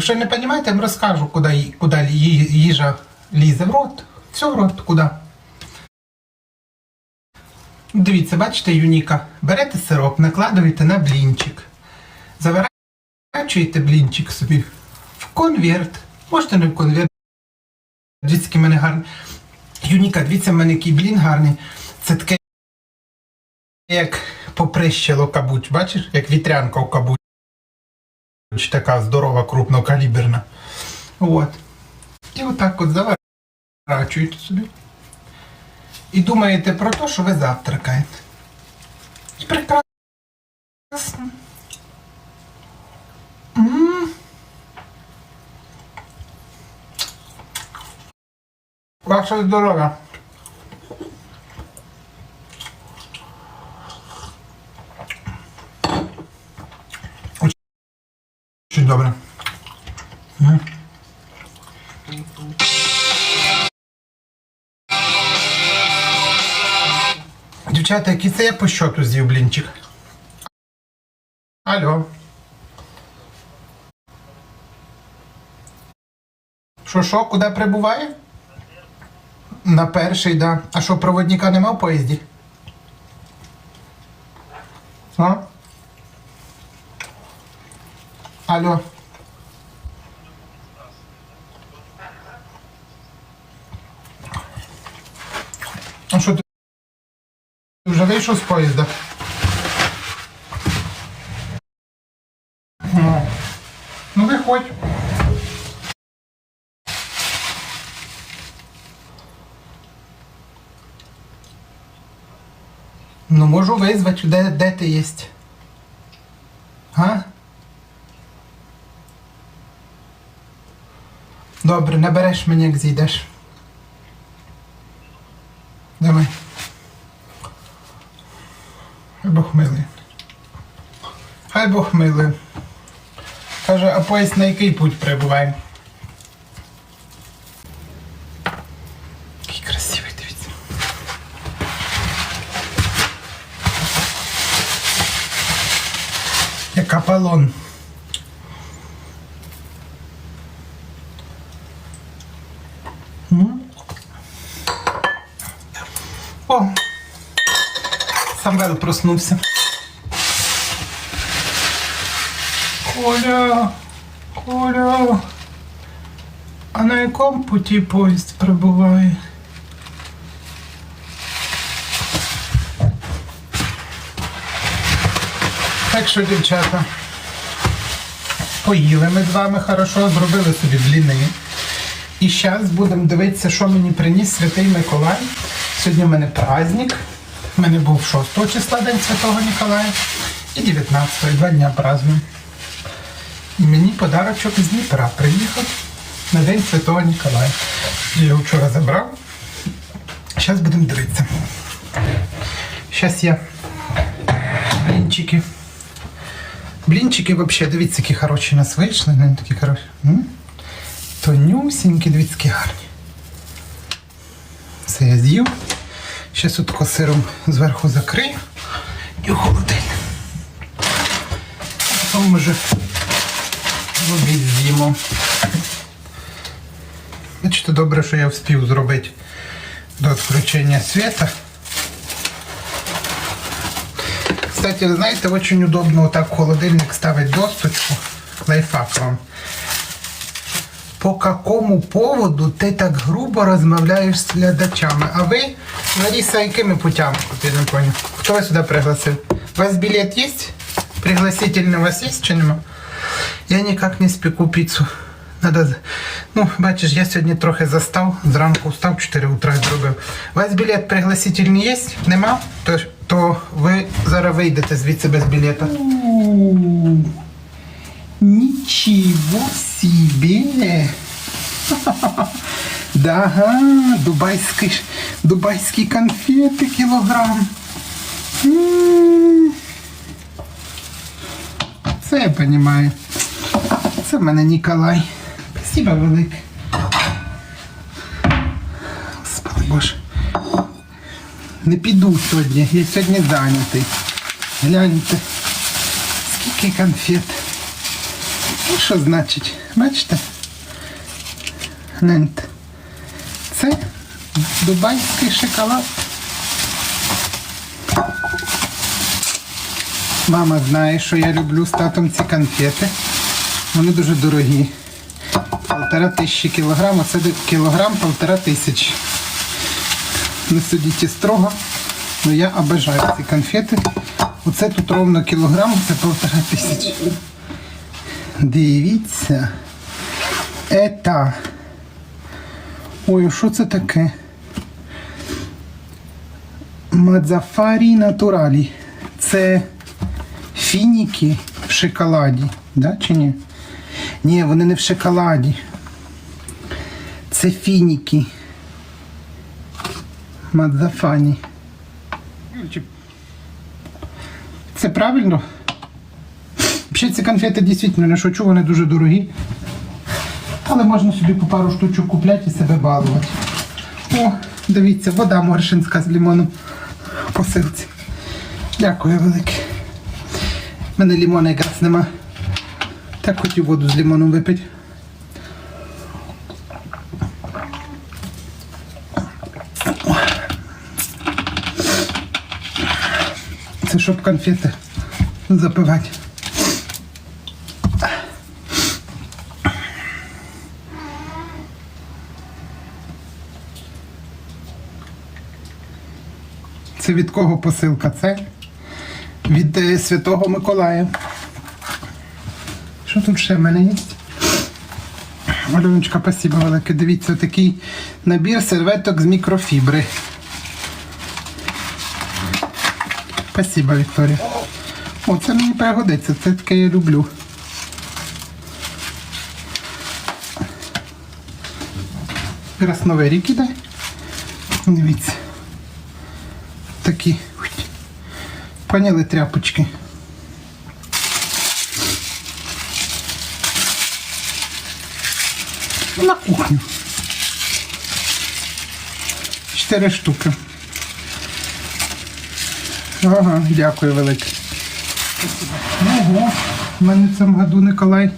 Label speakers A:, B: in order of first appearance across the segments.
A: Якщо не розумієте, я вам розкажу, куди, куди їжа лізе в рот. Все в рот, куди. Дивіться, бачите, юніка. Берете сироп, накладуєте на блінчик. Заворачуєте блінчик собі в конверт. Можете не в конверт. Дивіться, який мене гарний. Юніка, дивіться, в мене який блін гарний. Це таке, як поприщило кабуч. Бачиш, як вітрянка у кабуч. Така здорова, крупнокаліберна. От. І отак от заворачуєте собі. І думаєте про те, що ви завтракаєте. І прекрасно. Ваша здорова. Очень добре. Дівчата, який це я по щоту з'їв блінчик? Алло. Що, що, куди прибуває? На перший, да. А що, проводника нема в поїзді? А? Алло. А що ти вже вийшов з поїзда? Ну, ну виходь. Ну, можу визвати, де, де ти єсть? А? Добре, набереш мені, як зійдеш. Давай. Хай Бог милий. Хай Бог милий. Каже, а поїзд на який путь прибуває? Який красивий, дивіться. Як Аполлон. М? О! Самвел проснувся. Коля, Коля. А на якому путі поїзд прибуває? Так що, дівчата, поїли ми з вами хорошо, зробили собі бліни. І зараз будемо дивитися, що мені приніс Святий Миколай. Сьогодні в мене праздник. У мене був 6 числа День Святого Ніколая і 19 два дня празднуємо. І мені подарочок з Дніпра приїхав на День Святого Ніколая. Я його вчора забрав. Зараз будемо дивитися. Зараз я блінчики. Блінчики взагалі, дивіться, які хороші нас вийшли. Вони такі хороші. Тонюсінькі, дивіться, які гарні. Все я з'їв. Ще сутко сиром зверху закрию і в холодильник. Потім вже в обід з'їмо. Бачите, добре, що я встиг зробити до відключення світа. Кстати, ви знаєте, очень удобно отак в холодильник ставить досточку. Лайфхак вам. По какому поводу ти так грубо розмовляєш з глядачами? А ви, Лариса, якими путями? От я. Хто вас сюди пригласив? У вас білет є? Пригласительний у вас є чи нема? Я ніяк не спеку піцу. Надо... Ну, бачиш, я сьогодні трохи застав, зранку встав, 4 утра зробив. У вас білет пригласительний є? Нема? То, то ви зараз вийдете звідси без білета. Ничего себе! Да, дубайський, ж- дубайські конфети кілограм. М. Це я розумію. Це в мене Ніколай. Спасибо велике. Господи Боже. Не піду сьогодні, я сьогодні зайнятий. Гляньте, скільки конфет. Ну, що значить? Бачите? Гляньте. Це дубайський шоколад. Мама знає, що я люблю з татом ці конфети. Вони дуже дорогі. Полтора тисячі кілограм, а це кілограм полтора тисячі. Не судіть строго, але я обожаю ці конфети. Оце тут ровно кілограм, це полтора тисячі. Дивіться. Ета. Ой, а що це таке? Мадзафарі натуралі. Це фініки в шоколаді, да, чи ні? Ні, вони не в шоколаді. Це фініки. Мадзафані. Це правильно? Взагалі ці конфети дійсно не шучу, вони дуже дорогі. Але можна собі по пару штучок купляти і себе балувати. О, дивіться, вода моршинська з лимоном в посилці. Дякую велике. У мене лимона якраз нема. Так хотів воду з лимоном випити. Це щоб конфети запивати. Це від кого посилка? Це від е, Святого Миколая. Що тут ще в мене є? Малюночка, спасибо велике. Дивіться, такий набір серветок з мікрофібри. Спасибо, Вікторія. О, це мені пригодиться, це таке я люблю. Раз новий рік іде. Дивіться. Такі. Поняли тряпочки. На кухню. Чотири штуки. Ага, дякую велике. Ого, в мене в цьому году Николай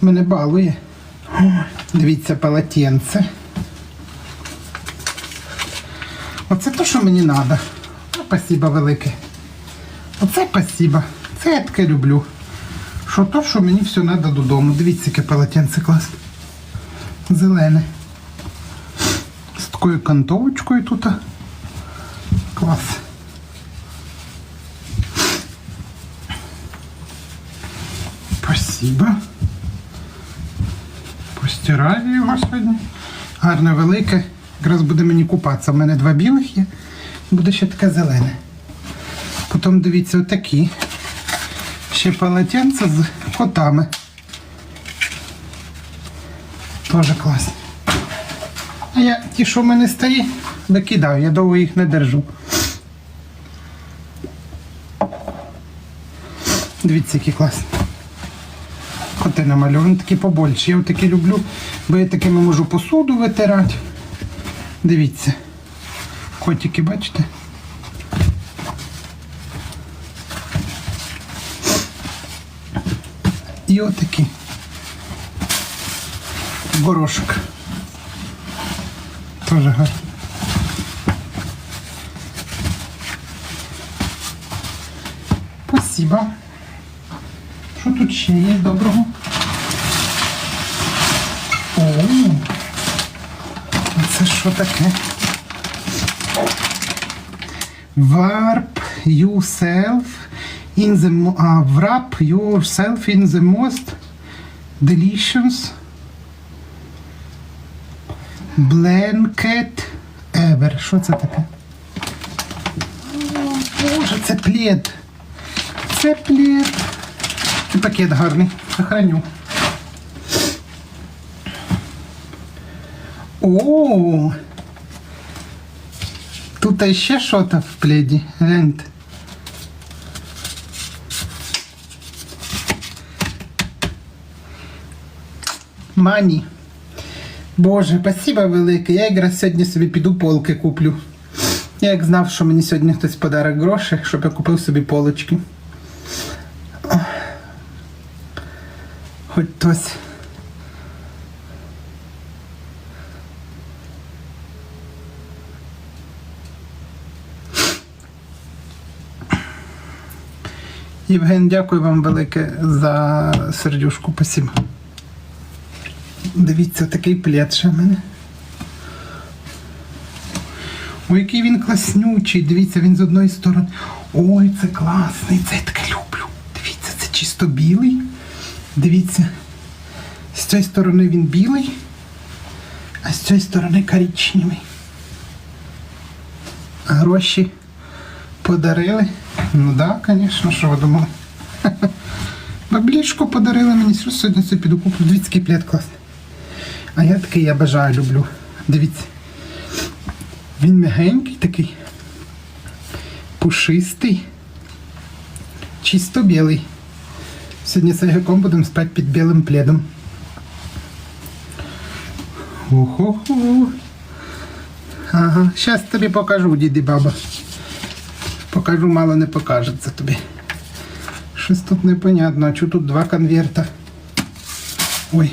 A: мене балує. Дивіться, полотенце. Оце то, що мені треба. Спасибо велике. Оце спасибо. Це я таке люблю. Що то, що мені все треба додому. Дивіться, яке полотенце класне. Зелене. З такою кантовочкою тут. Клас. Спасибо. Постираю його сьогодні. Гарне велике. Якраз буде мені купатися. У мене два білих є. Буде ще таке зелене. Потім дивіться отакі. Ще полотенце з котами. Тоже класні. А я ті, що в мене старі, викидаю, я довго їх не держу. Дивіться, які класні. Коти намальовані, такі побольші. Я такі люблю, бо я такими можу посуду витирати. Дивіться. Котики, бачите? І отакі. Горошок. Тоже гарно. Спасибо. Що тут ще є доброго? О, а це що таке? Warp yourself in the а, wrap yourself in the most delicious blanket ever. Що це таке? О, Боже, це плед. Це плед. І пакет гарний. Сохраню. О! Тут ще щось в пледі. Гляньте. Мані. Боже, спасибо велике. Я якраз сьогодні собі піду полки куплю. Я як знав, що мені сьогодні хтось подарить гроші, щоб я купив собі полочки. Хоч хтось. Євген, дякую вам велике за сердюшку. Спасибо. Дивіться, такий плед ще в мене. Ой, який він класнючий. Дивіться, він з одної сторони. Ой, це класний, це я таке люблю. Дивіться, це чисто білий. Дивіться, з цієї сторони він білий, а з цієї сторони коричневий. Гроші подарили. Ну так, да, звісно, що ви думали. Баблішко подарили мені, сьогодні це піду куплю. Дивіться, який плед класний. А я такий я бажаю люблю. Дивіться. Він м'ягенький такий, пушистий, чисто білий. Сьогодні з Ігорком будемо спати під білим пледом. Уху-ху. Ага, зараз тобі покажу, діді баба. Покажу, мало не покажеться тобі. Щось тут непонятно, а чого тут два конверта? Ой.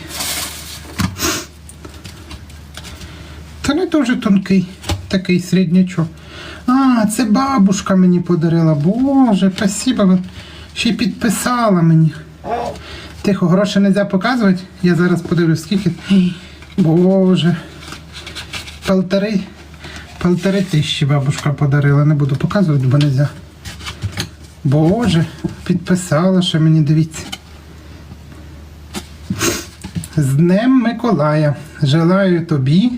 A: Та не дуже тонкий, такий середнячок. А, це бабушка мені подарила. Боже, спасибо. Ще й підписала мені. Тихо, гроші не можна показувати. Я зараз подивлюсь, скільки. Боже. Полтори. Полтори тисячі бабушка подарила. Не буду показувати, бо не можна. Боже, підписала, що мені дивіться. З Днем Миколая. Желаю тобі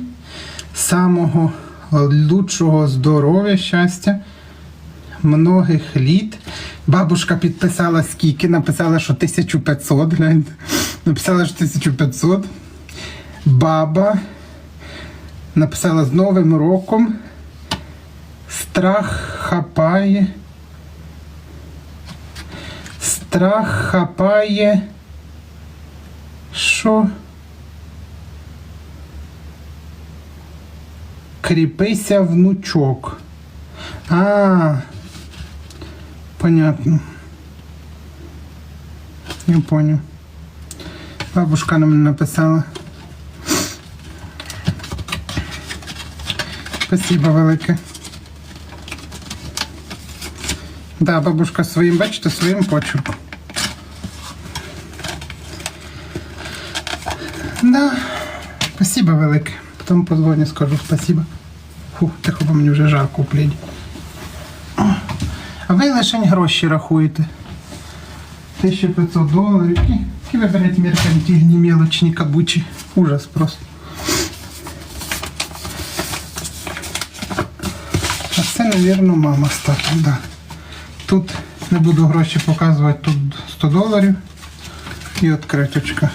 A: самого лучшого здоров'я, щастя, многих літ. Бабушка підписала скільки, написала, що 1500, гляньте. Написала, що 1500. Баба написала з Новим роком. Страх хапає. Страх хапає. Що? Кріпися внучок. А, понятно. Я понял. Бабушка нам написала. Спасибо велике. Да, бабушка своїм, бачите, своїм почерком. Да, спасибо велике. Потім позвоню, скажу спасибо. Фу, тихо, бо мені вже жарко у. А ви лише гроші рахуєте. 1500 доларів. Які, ви берете меркантильні мелочні кабучі. Ужас просто. Мабуть, мама стала, да. Тут не буду гроші показувати, тут 100 доларів і відкриточка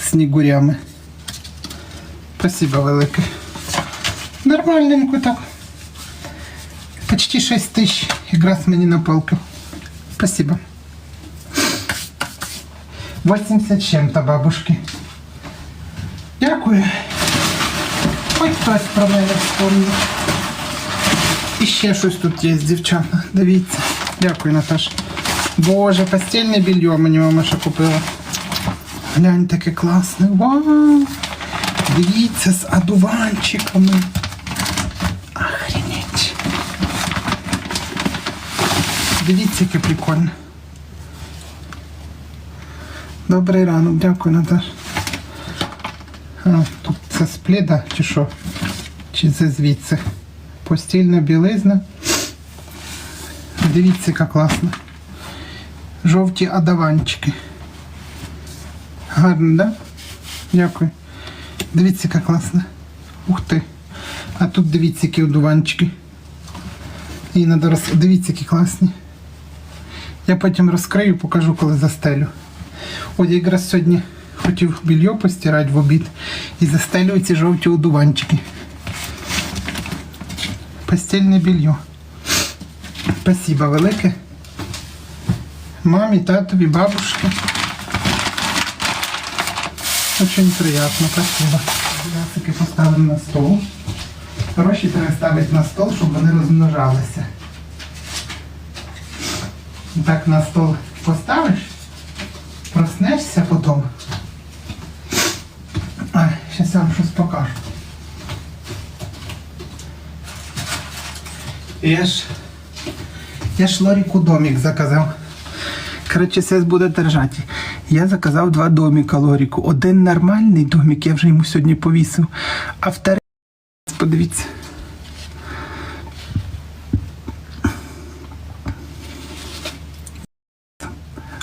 A: з снігурями. Спасибо велике. Нормальненько так. Почти 6 тысяч. Якраз мені на палку. Спасибо. 80 з чим-то бабушки. Дякую. Ой, хтось про мене вспомнив. І ще щось тут є, дівчата. Дивіться. Дякую, Наташа. Боже, постільне белье мені мама ще купила. Глянь, таке класне. Вау! Дивіться з одуванчиками. Охренеть. Дивіться, яке прикольне. Добрий ранок, дякую, Наташа. А, тут це з пліда чи що? Чи це звідси? Постільна білизна. Дивіться, яка класна. Жовті одаванчики. Гарно, да? Дякую. Дивіться, яка класна. Ух ти. А тут дивіться, які одуванчики. І надо роз... Дивіться, які класні. Я потім розкрию, покажу, коли застелю. От я якраз сьогодні хотів більйо постирати в обід і застелюю ці жовті одуванчики. Постільне більйо. Спасибо велике. Мамі, татові, бабушки. Очень приятно, спасибо. Ясики поставимо на стол. Гроші треба ставити на стол, щоб вони розмножалися. Так на стол поставиш, проснешся потім. Ай, зараз я вам щось покажу. Я ж. Я ж Лоріку домик заказав. Коротше, сес буде держати. Я заказав два домика Лоріку. Один нормальний домик, я вже йому сьогодні повісив. А вторий, подивіться.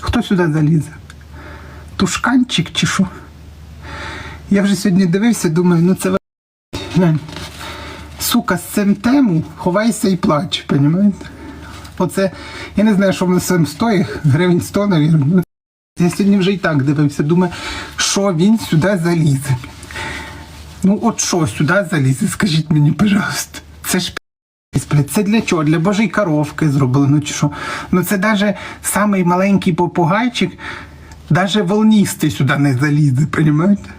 A: Хто сюди залізе? Тушканчик чи що? Я вже сьогодні дивився, думаю, ну це глянь. Сука, з цим тему ховайся і плач, понімаєте? Оце, я не знаю, що воно цим стоїть, гривень 100, навірно. Я сьогодні вже і так дивився, думаю, що він сюди залізе. Ну, от що сюди залізе, скажіть мені, пожалуйста. Це ж це для чого? Для божої коровки зроблено чи що? Ну це навіть самий маленький попугайчик, навіть волністий сюди не залізе, розумієте?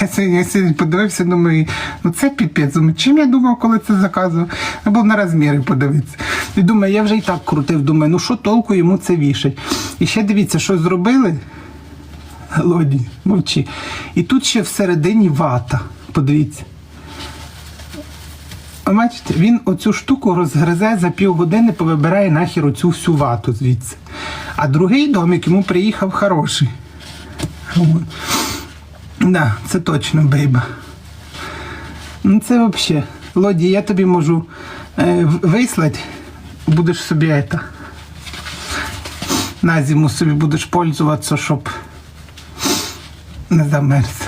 A: Я сьогодні, подивився, думаю, ну це піпець. Чим я думав, коли це заказував? Був на розміри подивитися. І думаю, я вже і так крутив, думаю, ну що толку йому це вішать. І ще дивіться, що зробили. Лоді, мовчи. І тут ще всередині вата. Подивіться. Бачите, він оцю штуку розгризе за півгодини, повибирає нахер оцю всю вату звідси. А другий домик йому приїхав хороший. Да, це точно бейба. Ну це взагалі. Лоді, я тобі можу е, вислати, будеш собі это. На зиму собі будеш пользуватися, щоб не замерз.